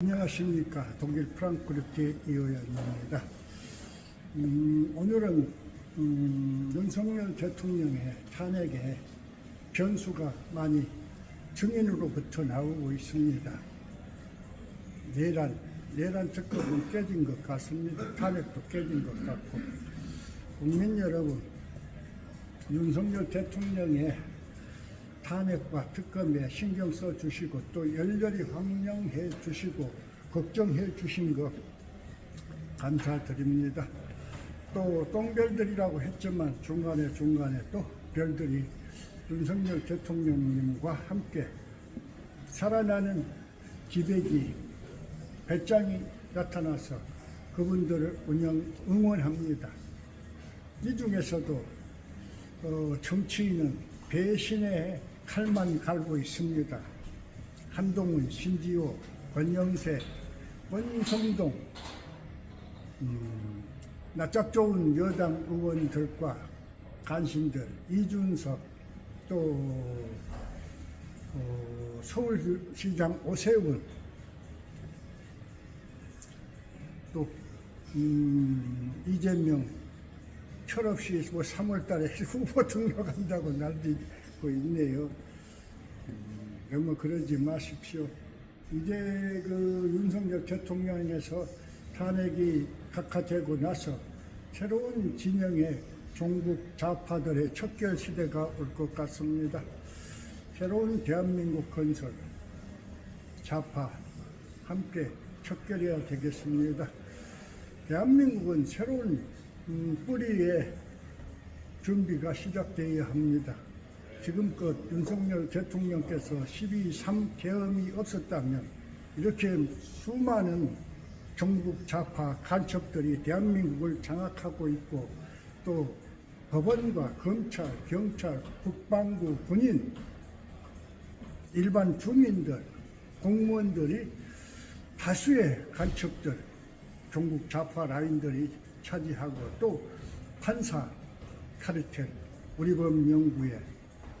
안녕하십니까 독일 프랑크푸르트의 이호연입니다. 음, 오늘은 음, 윤석열 대통령의 탄핵에 변수가 많이 증인으로부터 나오고 있습니다. 내란, 내란 특검은 깨진 것 같습니다. 탄핵도 깨진 것 같고 국민 여러분 윤석열 대통령의 탄핵과 특검에 신경 써 주시고 또 열렬히 환영해 주시고 걱정해 주신 것 감사드립니다. 또 똥별들이라고 했지만 중간에 중간에 또 별들이 윤석열 대통령님과 함께 살아나는 기백이 배짱이 나타나서 그분들을 운영, 응원합니다. 이 중에서도 어, 정치인은 배신의 칼만 갈고 있습니다. 한동훈, 신지호, 권영세, 권성동, 음, 낯짝 좋은 여당 의원들과 간신들, 이준석, 또 어, 서울시장 오세훈, 또 음, 이재명, 철없이 뭐 3월달에 후보 등록한다고 날리 고 있네요. 음, 너무 그러지 마십시오. 이제 그 윤석열 대통령에서 탄핵이 각하되고 나서 새로운 진영의 종북 좌파들의 척결 시대가 올 것 같습니다. 새로운 대한민국 건설 좌파 함께 척결해야 되겠습니다. 대한민국은 새로운 음, 뿌리의 준비가 시작되어야 합니다. 지금껏 윤석열 대통령께서 12.3 계엄이 없었다면 이렇게 수많은 정북 좌파 간첩들이 대한민국을 장악하고 있고 또 법원과 검찰, 경찰, 국방부, 군인, 일반 주민들, 공무원들이 다수의 간첩들, 종북 좌파 라인들이 차지하고 또 판사, 카르텔, 우리법 연구에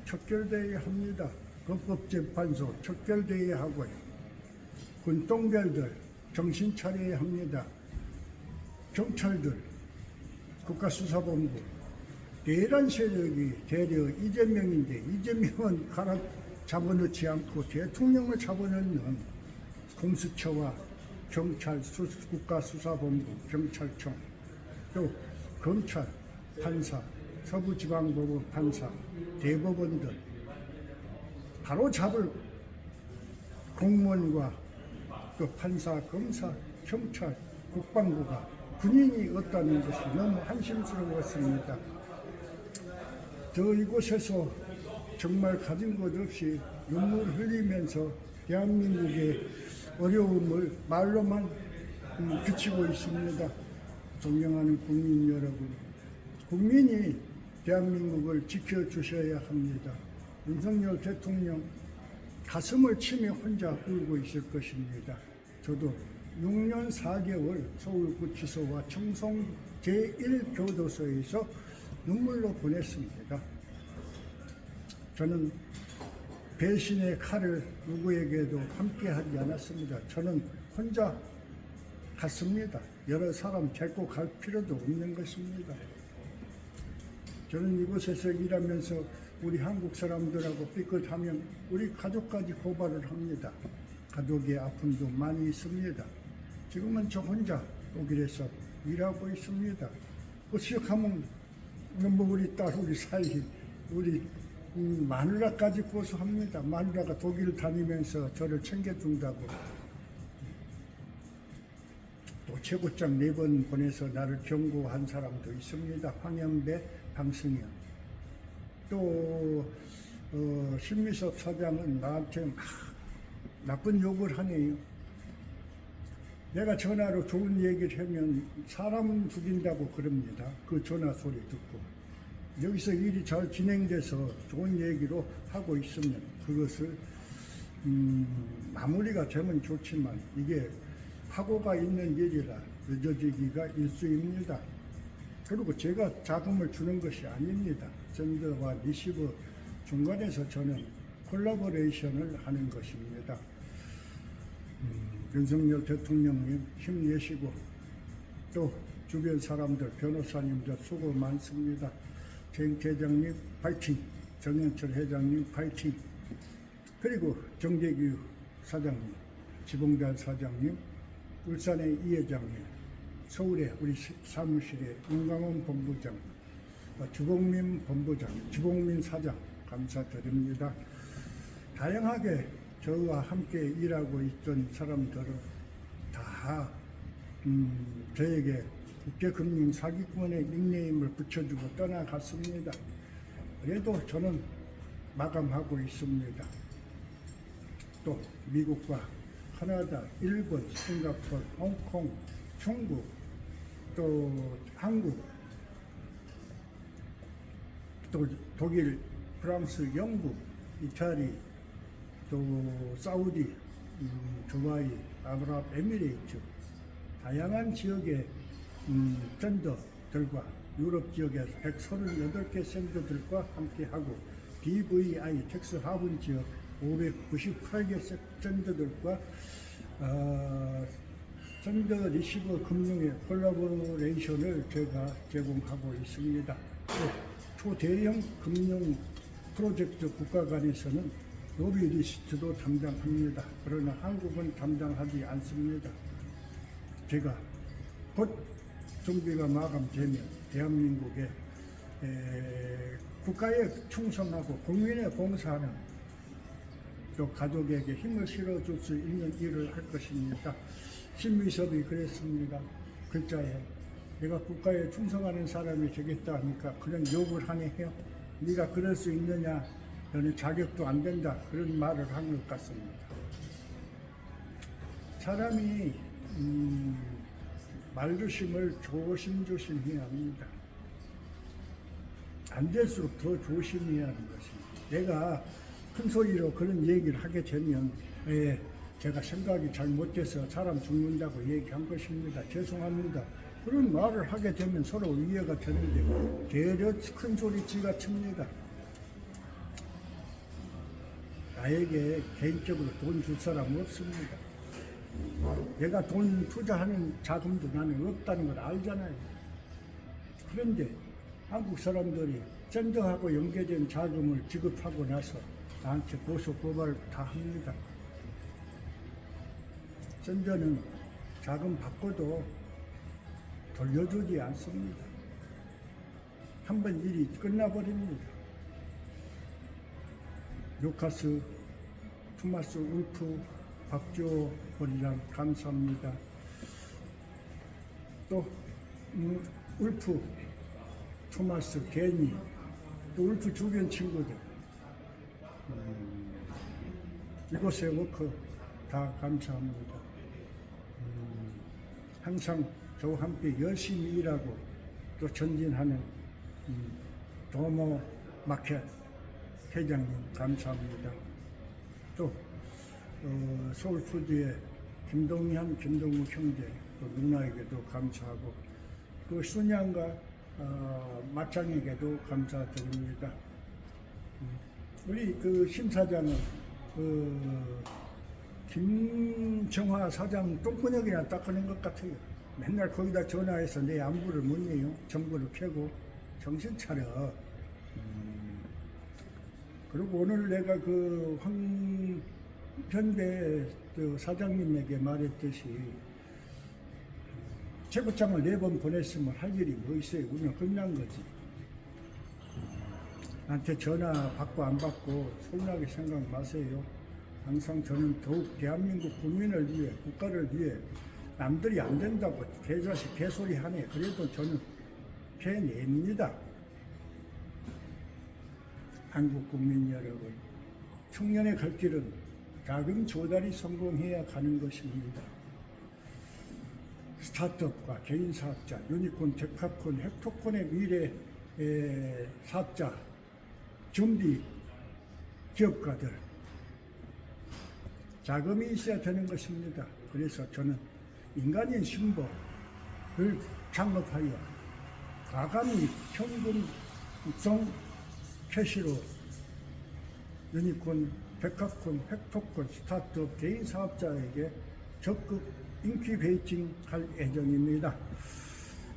척결되어야 합니다. 헌법재판소 척결되어야 하고요. 군동별들 정신 차려야 합니다. 경찰들, 국가수사본부, 내란 세력이 대려 이재명인데 이재명은 갈아 잡아놓지 않고 대통령을 잡아놓는 공수처와 경찰, 수, 국가수사본부, 경찰청, 또 검찰, 판사, 서부지방법원 판사, 대법원들 바로 잡을 공무원과 그 판사, 검사, 경찰, 국방부가 군인이 없다는 것이 너무 한심스러웠습니다. 저 이곳에서 정말 가진 것 없이 눈물 흘리면서 대한민국의 어려움을 말로만 음, 그치고 있습니다. 존경하는 국민 여러분, 국민이 대한민국을 지켜주셔야 합니다. 윤석열 대통령 가슴을 치며 혼자 울고 있을 것입니다. 저도 6년 4개월 서울구치소와 청송 제1교도소에서 눈물로 보냈습니다. 저는 배신의 칼을 누구에게도 함께 하지 않았습니다. 저는 혼자 갔습니다. 여러 사람 데리고 갈 필요도 없는 것입니다. 저는 이곳에서 일하면서 우리 한국 사람들하고 삐끗하면 우리 가족까지 고발을 합니다. 가족의 아픔도 많이 있습니다. 지금은 저 혼자 독일에서 일하고 있습니다. 어찌하면 뭐 우리 딸, 우리 사이, 우리 음, 마누라까지 고소합니다. 마누라가 독일 다니면서 저를 챙겨준다고. 또 최고장 네 번 보내서 나를 경고한 사람도 있습니다. 황영배, 방승현. 또 어, 신미섭 사장은 나한테 막 나쁜 욕을 하네요. 내가 전화로 좋은 얘기를 하면 사람 죽인다고 그럽니다. 그 전화 소리 듣고. 여기서 일이 잘 진행돼서 좋은 얘기로 하고 있으면 그것을 음, 마무리가 되면 좋지만 이게 파고가 있는 일이라 늦어지기가 일수입니다. 그리고 제가 자금을 주는 것이 아닙니다. 젠더와 리시브 중간에서 저는 콜라보레이션을 하는 것입니다. 음, 윤석열 대통령님 힘내시고 또 주변 사람들 변호사님들 수고 많습니다. 정 회장님 파이팅, 정현철 회장님 파이팅, 그리고 정재규 사장님, 지봉단 사장님, 울산의 이 회장님, 서울의 우리 시- 사무실의 윤강원 본부장, 어, 주봉민 본부장, 주봉민 사장 감사드립니다. 다양하게 저와 함께 일하고 있던 사람들은 다 음, 저에게 국제금융 사기꾼의 닉네임을 붙여주고 떠나갔습니다. 그래도 저는 마감하고 있습니다. 또 미국과 캐나다, 일본, 싱가포르, 홍콩, 중국, 또 한국, 또 독일, 프랑스, 영국, 이탈리, 또 사우디, 음, 두바이, 아랍에미레이트 다양한 지역의 음, 샌더들과 유럽 지역의 138개 샌더들과 함께하고 BVI 텍스 하분 지역 598개 샌더들과 어, 샌더 리시버 금융의 콜라보레이션을 제가 제공하고 있습니다. 또 초대형 금융 프로젝트 국가 간에서는 로비 리스트도 담당합니다. 그러나 한국은 담당하지 않습니다. 제가 곧 준비가 마감되면 대한민국의 에, 국가에 충성하고 국민에 봉사하는 또 가족에게 힘을 실어줄 수 있는 일을 할 것입니다. 신미섭이 그랬습니다. 글자에 내가 국가에 충성하는 사람이 되겠다 하니까 그런 욕을 하네 해요. 네가 그럴 수 있느냐? 너는 자격도 안 된다. 그런 말을 한 것 같습니다. 사람이 음, 말조심을 조심조심해야 합니다. 안 될수록 더 조심해야 하는 것입니다. 내가 큰 소리로 그런 얘기를 하게 되면 예, 제가 생각이 잘못돼서 사람 죽는다고 얘기한 것입니다. 죄송합니다. 그런 말을 하게 되면 서로 이해가 되는데 되려 큰 소리 지가 칩니다. 나에게 개인적으로 돈 줄 사람 없습니다. 내가 돈 투자하는 자금도 나는 없다는 걸 알잖아요. 그런데 한국 사람들이 샌더하고 연계된 자금을 지급하고 나서 나한테 고소 고발을 다 합니다. 샌더는 자금 받고도 돌려주지 않습니다. 한 번 일이 끝나버립니다. 루카스, 투마스 울프, 박주호 본장 감사합니다. 또 음, 울프, 토마스, 게니, 또 울프 주변 친구들 음, 이곳의 워크 다 감사합니다. 음, 항상 저와 함께 열심히 일하고 또 전진하는 음, 도모 마켓 회장님 감사합니다. 또 어, 서울푸드의 김동현, 김동우 형제 또 누나에게도 감사하고 또 순양과 어, 마창에게도 감사드립니다. 음, 우리 그 심사장은 그 김정화 사장 똥구녕이나 닦아낸 것 같아요. 맨날 거기다 전화해서 내 안부를 묻네요. 정보를 캐고 정신 차려. 음, 그리고 오늘 내가 그 황현대 그 사장님에게 말했듯이 최고장을 네 번 보냈으면 할 일이 뭐 있어요. 그냥 끝난 거지. 나한테 전화 받고 안 받고 서운하게 생각 마세요. 항상 저는 더욱 대한민국 국민을 위해 국가를 위해 남들이 안 된다고 개자식 개소리 하네. 그래도 저는 해냅니다. 한국 국민 여러분, 청년의 갈 길은 자금 조달이 성공해야 가는 것입니다. 스타트업과 개인 사업자, 유니콘, 데카콘, 헥토콘의 미래 에, 사업자, 준비 기업가들 자금이 있어야 되는 것입니다. 그래서 저는 인간인 신보를 창업하여 과감히 현금성 캐시로 유니콘, 백합콘, 헥토콘, 스타트업 개인 사업자에게 적극 인큐베이팅 할 예정입니다.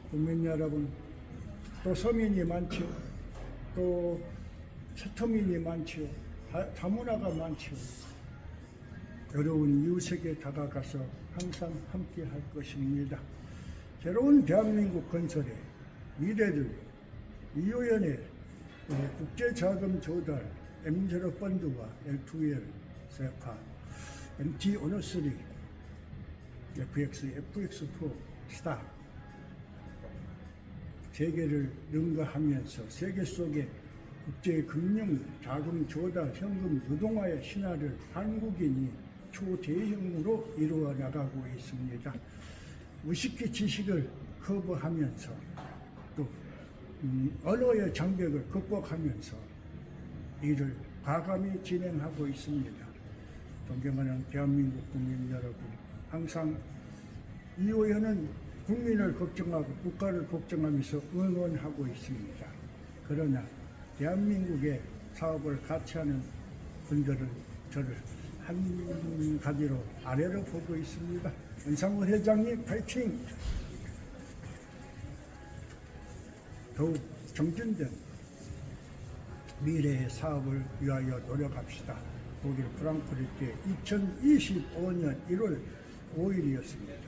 국민 여러분, 또 서민이 많지요. 또 세터민이 많지요. 다- 다문화가 많지요. 어려운 이웃에게 다가가서 항상 함께 할 것입니다. 새로운 대한민국 건설에 미래를 이호연의 예, 국제자금 조달 M0 펀드와 L2L 세파 MT 오너스리 FX, FX4 스타 세계를 능가하면서 세계 속에 국제 금융 자금 조달 현금 유동화의 신화를 한국인이 초대형으로 이루어 나가고 있습니다. 무식기 지식을 커버하면서 또 음, 언어의 장벽을 극복하면서 이를 과감히 진행하고 있습니다. 존경하는 대한민국 국민 여러분, 항상 이호연은 국민을 걱정하고 국가를 걱정하면서 응원하고 있습니다. 그러나 대한민국의 사업을 같이 하는 분들은 저를 한 가지로 아래로 보고 있습니다. 은상우 회장님 파이팅! 더욱 정진된 미래의 사업을 위하여 노력합시다. 독일 프랑크푸르트의 2025년 1월 5일이었습니다.